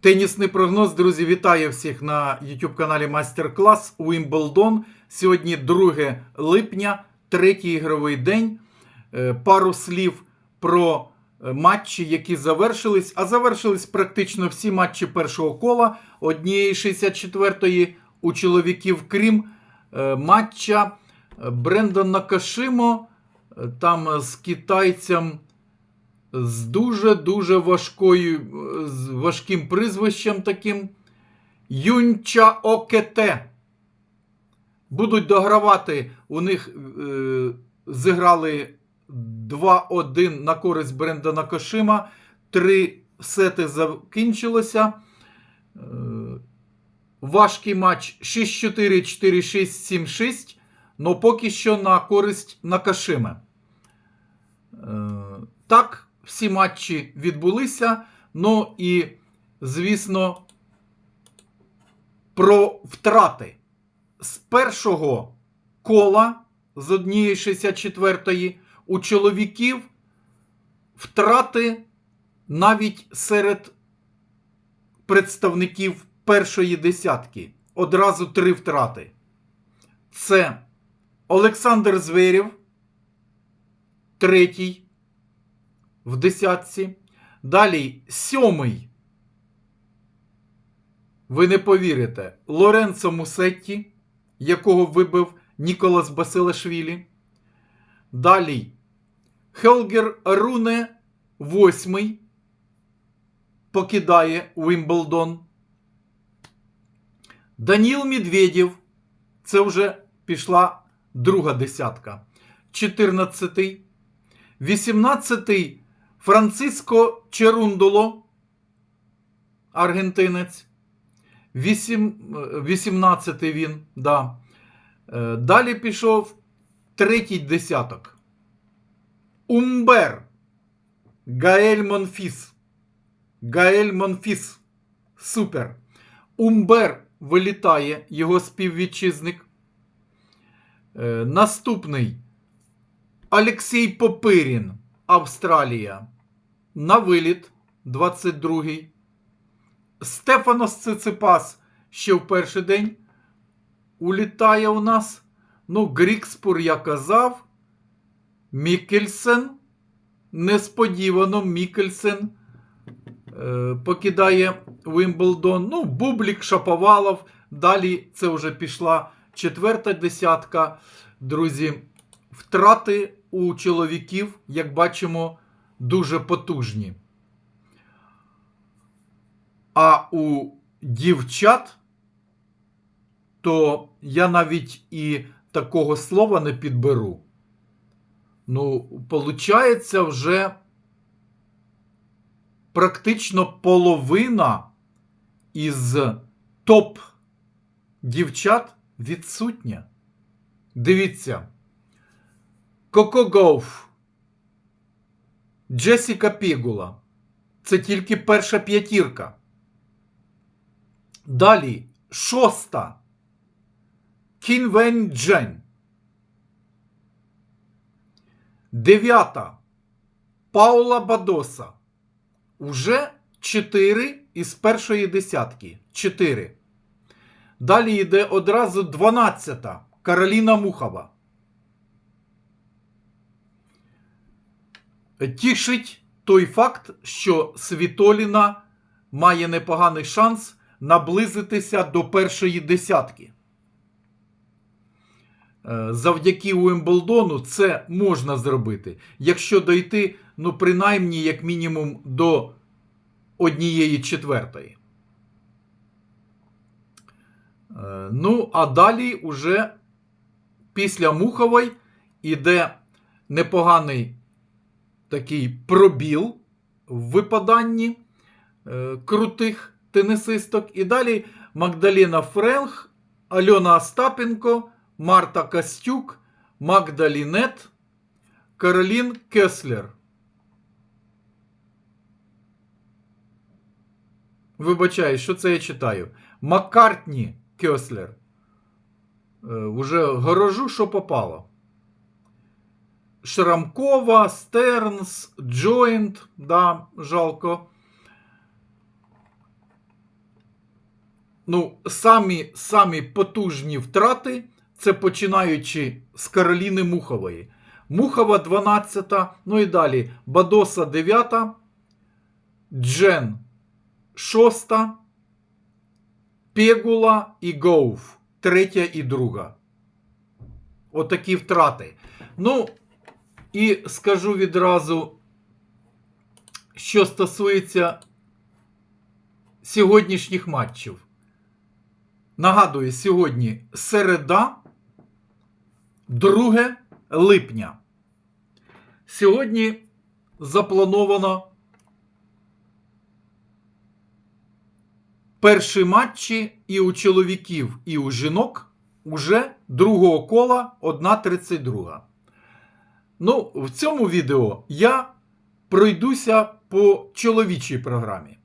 Тенісний прогноз, друзі, вітаю всіх на YouTube каналі Мастер Клас Уімблдон. Сьогодні 2 липня, третій ігровий день. Е, Пару слів про е, матчі, які завершились. А завершились практично всі матчі першого кола. Однієї 64-ї у чоловіків, крім е, матча Брендон Накашимо. е, Там з китайцем з дуже-дуже важкою, е, з важким прізвищем таким. Юнча Окете. Будуть догравати. У них е, зіграли 2-1 на користь Брендана Кошима. Три сети закінчилося. Е, важкий матч 6-4, 4-6, 7-6. Но поки що на користь Накашиме. Е, так, всі матчі відбулися. Ну і, звісно, про втрати. З першого кола з однієї 64-ї у чоловіків втрати навіть серед представників першої десятки. Одразу три втрати. Це Олександр Зверєв, третій в десятці. Далі сьомий. Ви не повірите, Лоренцо Мусетті, якого вибив Ніколас Басилашвілі. Далі Хелгер Руне, восьмий, покидає Уімблдон. Даніл Медведєв, це вже пішла друга десятка. 14-й. 18-й Франциско Черундоло, аргентинець. 18-й він, да. Е, Далі пішов третій десяток. Умбер. Гаель Монфіс. Гаель Монфіс. Супер. Умбер вилітає, його співвітчизник. Е, Наступний. Олексій Попирін, Австралія. На виліт 22-й. Стефанос Циципас ще в перший день улітає у нас. Ну, Грікспур я казав. Мікельсен. Несподівано Мікельсен е, покидає Вимблдон. Ну, Бублік Шаповалов. Далі це вже пішла четверта десятка. Друзі, втрати у чоловіків, як бачимо, дуже потужні. А у дівчат, то я навіть і такого слова не підберу. Ну, получається вже практично половина із топ дівчат відсутня. Дивіться. Коко Гоуф, Джесіка Пігула. Це тільки перша п'ятірка. Далі шоста. Кінвен Джен. Дев'ята. Паула Бадоса. Уже чотири із першої десятки. Чотири. Далі йде одразу дванадцята. Кароліна Мухова. Тішить той факт, що Світоліна має непоганий шанс наблизитися до першої десятки. Е, Завдяки Уемблдону це можна зробити. Якщо дойти, ну, принаймні, як мінімум, до однієї четвертої. Е, Ну, а далі уже після Мухової іде непоганий такий пробіл в випаданні е, крутих тенісисток. І далі Магдаліна Френг, Альона Остапенко, Марта Костюк, Магда Лінет, Каролін Кеслер. Вибачаю, що це я читаю? Маккартні Кеслер. Е, Уже горожу, що попало. Шрамкова, Стернс, Джойнт, да, жалко. ну, самі, самі потужні втрати це починаючи з Кароліни Мухової. Мухова 12, ну і далі Бадоса 9, Джен 6, Пегула і Гоуф, третя і друга. Отакі втрати. Ну, і скажу відразу, що стосується сьогоднішніх матчів. Нагадую, сьогодні середа, 2 липня. Сьогодні заплановано перші матчі і у чоловіків, і у жінок уже другого кола 1.32. Ну, в цьому відео я пройдуся по чоловічій програмі.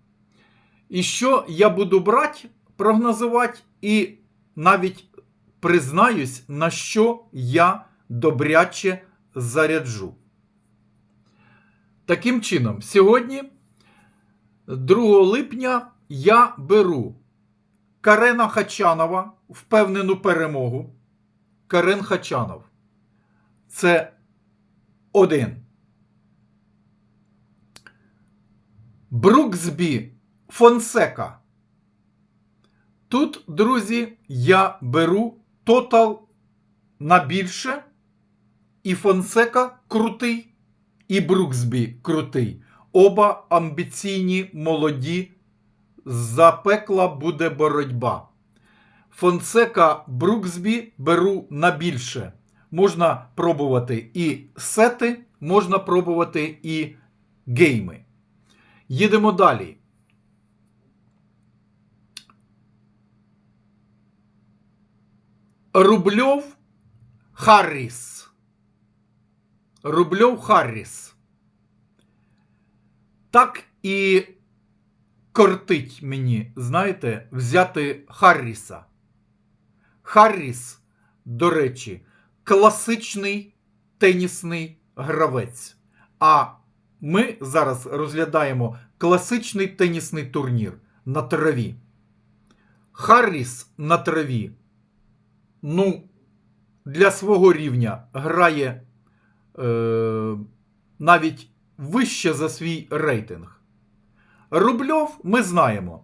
І що я буду брати, прогнозувати, і навіть признаюсь, на що я добряче заряджу. Таким чином, сьогодні, 2 липня, я беру Карена Хачанова впевнену перемогу. Карен Хачанов. Це один. Бруксбі Фонсека. Тут, друзі, я беру тотал на більше. І Фонсека крутий, і Бруксбі крутий. Оба амбіційні, молоді. За пекла буде боротьба. Фонсека Бруксбі беру на більше. Можна пробувати і сети, можна пробувати і гейми. Їдемо далі. Рубльов Харріс. Рубльов Харріс. Так і кортить мені, знаєте, взяти Харріса. Харріс, до речі, класичний тенісний гравець. А ми зараз розглядаємо класичний тенісний турнір на траві. Харріс на траві, ну, для свого рівня грає е, навіть вище за свій рейтинг. Рубльов ми знаємо.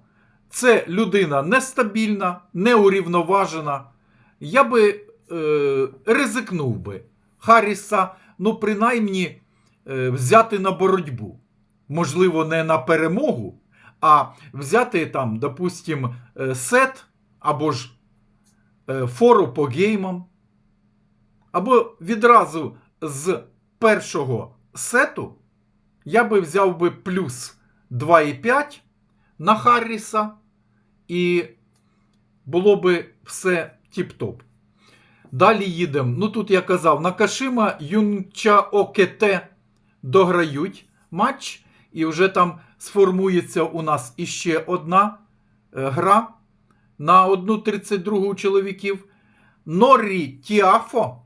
Це людина нестабільна, неурівноважена. Я би е, ризикнув би Харріса, ну, принаймні, е, взяти на боротьбу. Можливо, не на перемогу, а взяти там, допустим, е, сет або ж е, фору по геймам. Або відразу з першого сету я би взяв би плюс 2,5 на Харріса, і було би все тіп-топ. Далі їдемо. Ну тут я казав, Накашима Юнча Окете дограють матч, і вже там сформується у нас іще одна е, гра на 1.32 у чоловіків. Норрі Тіафо.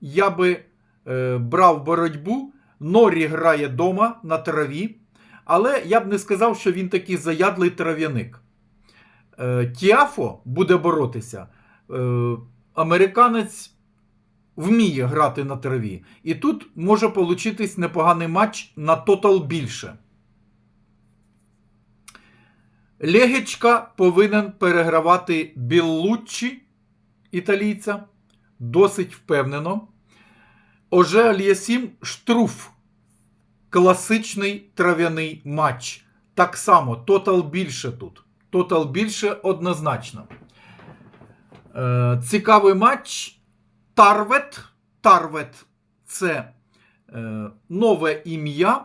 Я би е, брав боротьбу. Норрі грає дома на траві. Але я б не сказав, що він такий заядлий трав'яник. Е, Тіафо буде боротися. Е, американець вміє грати на траві. І тут може получитись непоганий матч на тотал більше. Легечка повинен перегравати Біллуччі італійця. Досить впевнено. Оже Альясім Штруф. Класичний трав'яний матч. Так само, тотал більше тут. Тотал більше однозначно. Е, Цікавий матч. Тарвет. Тарвет це е, нове ім'я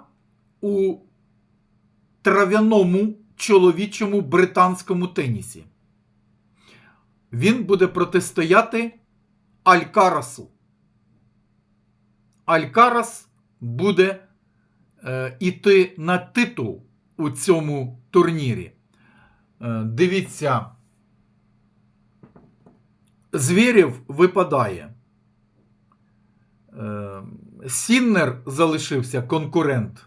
у трав'яному чоловічому британському тенісі. Він буде протистояти Алькарасу. Алькарас буде е, іти на титул у цьому турнірі. Е, дивіться, звірів випадає. Е, Сіннер залишився конкурент.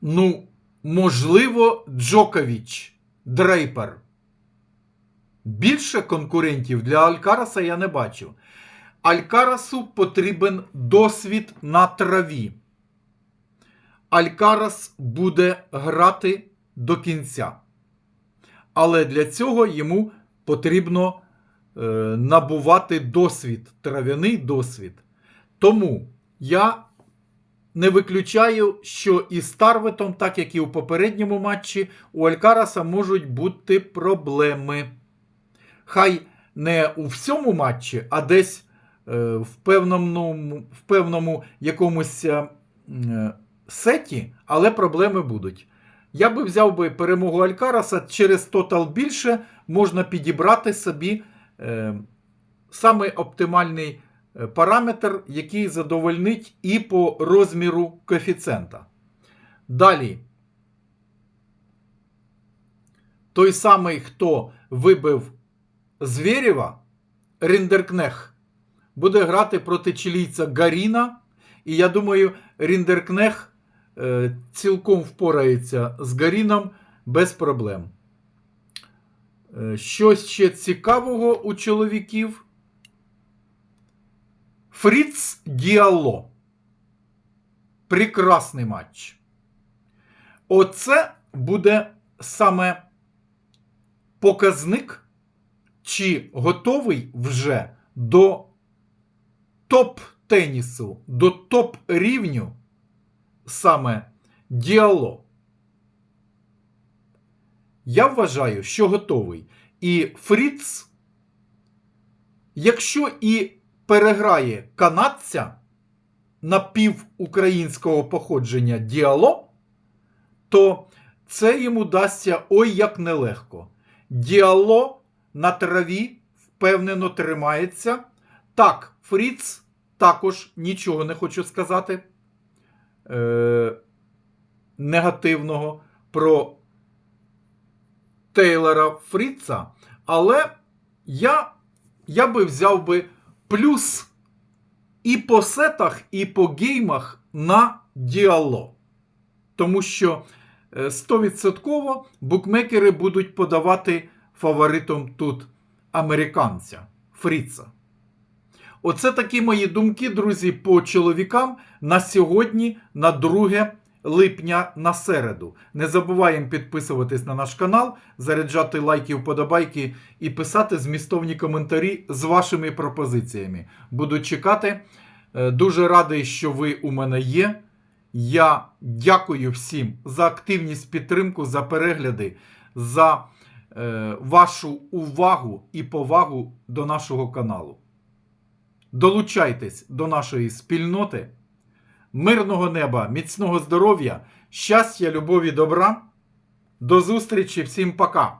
Ну, можливо, Джокович, Дрейпер. Більше конкурентів для Алькараса я не бачу. Алькарасу потрібен досвід на траві. Алькарас буде грати до кінця. Але для цього йому потрібно набувати досвід, трав'яний досвід. Тому я не виключаю, що і з Тарветом, так як і у попередньому матчі, у Алькараса можуть бути проблеми. Хай не у всьому матчі, а десь е, в певному, в певному якомусь е, сеті, але проблеми будуть. Я би взяв би перемогу Алькараса через тотал більше можна підібрати собі е, саме оптимальний е, параметр, який задовольнить і по розміру коефіцієнта. Далі. Той самий, хто вибив Звєрєва, Ріндеркнех, буде грати проти чилійця Гаріна. І я думаю, Ріндеркнех е, цілком впорається з Гаріном без проблем. Е, Щось ще цікавого у чоловіків. Фріц Діало. Прекрасний матч. Оце буде саме показник, чи готовий вже до топ-тенісу, до топ-рівню саме діало. Я вважаю, що готовий. І Фріц, якщо і переграє канадця напівукраїнського походження діало, то це йому дасться ой як нелегко. Діало на траві впевнено тримається. Так, Фріц також нічого не хочу сказати е- негативного про Тейлора Фріца, але я, я би взяв би плюс і по сетах, і по геймах на діало. Тому що е, 100% букмекери будуть подавати фаворитом тут американця Фріца. Оце такі мої думки, друзі, по чоловікам на сьогодні, на 2 липня на середу. Не забуваємо підписуватись на наш канал, заряджати лайки, вподобайки і писати змістовні коментарі з вашими пропозиціями. Буду чекати. Е, Дуже радий, що ви у мене є. Я дякую всім за активність, підтримку, за перегляди, за е, вашу увагу і повагу до нашого каналу. Долучайтесь до нашої спільноти. Мирного неба, міцного здоров'я, щастя, любові, добра. До зустрічі, всім пока!